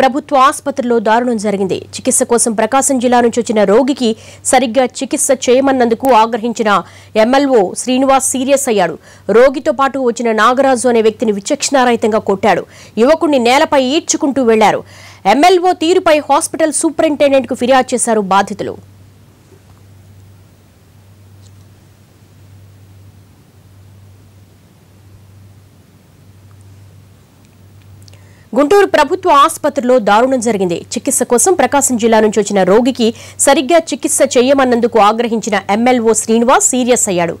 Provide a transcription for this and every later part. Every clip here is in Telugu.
ప్రభుత్వ ఆసుపత్రిలో దారుణం జరిగింది. చికిత్స కోసం ప్రకాశం జిల్లా నుంచి వచ్చిన రోగికి సరిగ్గా చికిత్స చేయమన్నందుకు ఆగ్రహించిన ఎమ్మెల్వో శ్రీనివాస్ సీరియస్ అయ్యాడు. రోగితో పాటు వచ్చిన నాగరాజు అనే వ్యక్తిని విచక్షణారహితంగా కొట్టాడు. యువకుడిని నేలపై ఈడ్చుకుంటూ వెళ్ళారు. ఎమ్మెల్వో తీరుపై హాస్పిటల్ సూపరింటెండెంట్కు ఫిర్యాదు చేశారు బాధితులు. గుంటూరు ప్రభుత్వ ఆసుపత్రిలో దారుణం జరిగింది. చికిత్స కోసం ప్రకాశం జిల్లా నుంచి వచ్చిన రోగికి సరిగ్గా చికిత్స చేయమన్నందుకు ఆగ్రహించిన ఎమ్మెల్వో శ్రీనివాస్ సీరియస్ అయ్యాడు.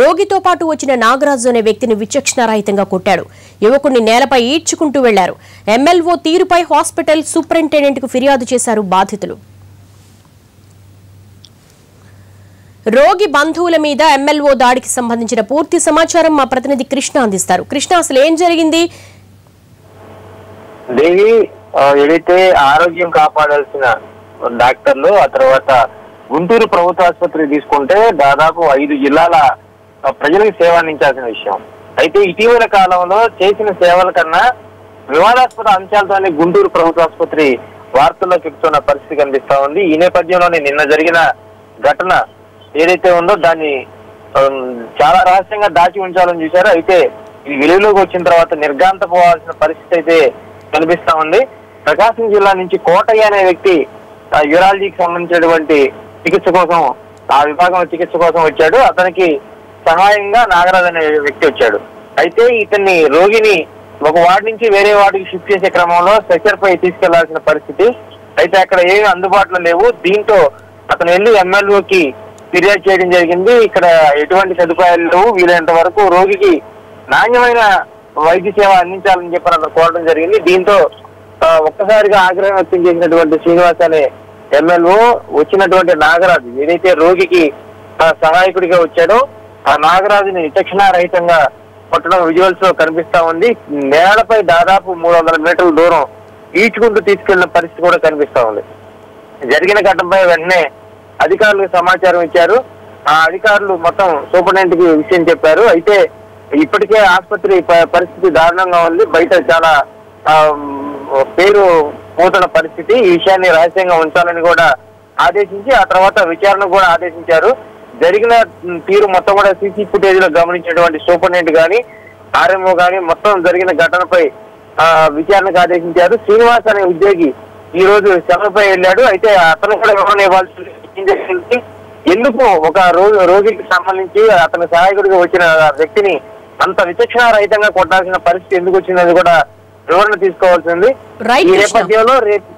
రోగితో పాటు వచ్చిన నాగరాజు అనే వ్యక్తిని విచక్షణారహితంగా కొట్టాడు. యువకుడిని నేలపై ఈడ్చుకుంటూ వెళ్ళారు. ఎమ్మెల్వో తీరుపై హాస్పిటల్ సూపరింటెండెంట్కు ఫిర్యాదు చేశారు బాధితులు. రోగి బంధువుల మీద ఎమ్మెల్వో దాడికి సంబంధించిన పూర్తి సమాచారం మా ప్రతినిధి కృష్ణ అందిస్తారు. కృష్ణ అసలు ఏం జరిగింది? దేవి ఏదైతే ఆరోగ్యం కాపాడాల్సిన డాక్టర్లు ఆ తర్వాత గుంటూరు ప్రభుత్వ ఆసుపత్రి తీసుకుంటే దాదాపు ఐదు జిల్లాల ప్రజలకు సేవ అందించాల్సిన విషయం. అయితే ఇటీవల కాలంలో చేసిన సేవల కన్నా వివాదాస్పద అంశాలతోనే గుంటూరు ప్రభుత్వ ఆసుపత్రి వార్తల్లో చెప్తున్న పరిస్థితి కనిపిస్తా ఉంది. ఈ నేపథ్యంలోనే నిన్న జరిగిన ఘటన ఏదైతే ఉందో దాన్ని చాలా రహస్యంగా దాచి ఉంచాలని చూశారు. అయితే ఇది వెలుగులోకి వచ్చిన తర్వాత నిర్గాంత పోవాల్సిన పరిస్థితి అయితే కనిపిస్తా ఉంది. ప్రకాశం జిల్లా నుంచి కోటయ్య అనే వ్యక్తి యూరాలజీకి సంబంధించినటువంటి చికిత్స కోసం ఆ విభాగంలో చికిత్స కోసం వచ్చాడు. అతనికి సహాయంగా నాగరాజ్ అనే వ్యక్తి వచ్చాడు. అయితే ఇతన్ని రోగిని ఒక వార్డు నుంచి వేరే వార్డుకి షిఫ్ట్ చేసే క్రమంలో స్ట్రెచర్ పై తీసుకెళ్ళాల్సిన పరిస్థితి. అయితే అక్కడ ఏమీ అందుబాటులో లేవు. దీంతో అతను వెళ్ళి ఎమ్మెల్యేకి ఫిర్యాదు చేయడం జరిగింది. ఇక్కడ ఎటువంటి సదుపాయాలు లేవు. వీలైనంత వరకు రోగికి నాణ్యమైన వైద్య సేవ అందించాలని చెప్పి అతను కోరడం జరిగింది. దీంతో ఒక్కసారిగా ఆగ్రహం వ్యక్తం చేసినటువంటి శ్రీనివాస్ అనే ఎమ్మెల్యే వచ్చినటువంటి నాగరాజు ఏదైతే రోగికి సహాయకుడిగా వచ్చాడో ఆ నాగరాజుని విచక్షణారహితంగా కొట్టడం విజువల్స్లో కనిపిస్తా ఉంది. నేలపై దాదాపు మూడు వందల మీటర్ల దూరం ఈడ్చుకుంటూ తీసుకెళ్ళిన పరిస్థితి కూడా కనిపిస్తా ఉంది. జరిగిన ఘటనపై వెంటనే అధికారులకు సమాచారం ఇచ్చారు. ఆ అధికారులు మొత్తం సూపరింటెండెంట్కి విషయం చెప్పారు. అయితే ఇప్పటికే ఆసుపత్రి ప- పరిస్థితి దారుణంగా ఉంది. బయట చాలా పేరు పోతున్న పరిస్థితి. ఈ విషయాన్ని రహస్యంగా ఉంచాలని కూడా ఆదేశించి ఆ తర్వాత విచారణ కూడా ఆదేశించారు. జరిగిన తీరు మొత్తం కూడా సీసీ ఫుటేజ్లో గమనించినటువంటి సూపరింటెండెంట్ గాని ఆర్ఎంఓ గాని మొత్తం జరిగిన ఘటనపై ఆ, విచారణకు ఆదేశించారు. శ్రీనివాస్ అనే ఉద్యోగి ఈ రోజు సెలవుపై వెళ్ళాడు. అయితే అతను కూడా వివరణ ఇవ్వాల్సి ఎందుకు ఒక రోజు రోగికి సంబంధించి అతని సహాయకుడిగా వచ్చిన వ్యక్తిని అంత విచక్షణ రహితంగా కొట్టాల్సిన పరిస్థితి ఎందుకు వచ్చిందని కూడా వివరణ తీసుకోవాల్సింది ఈ. నేపథ్యంలో రేపు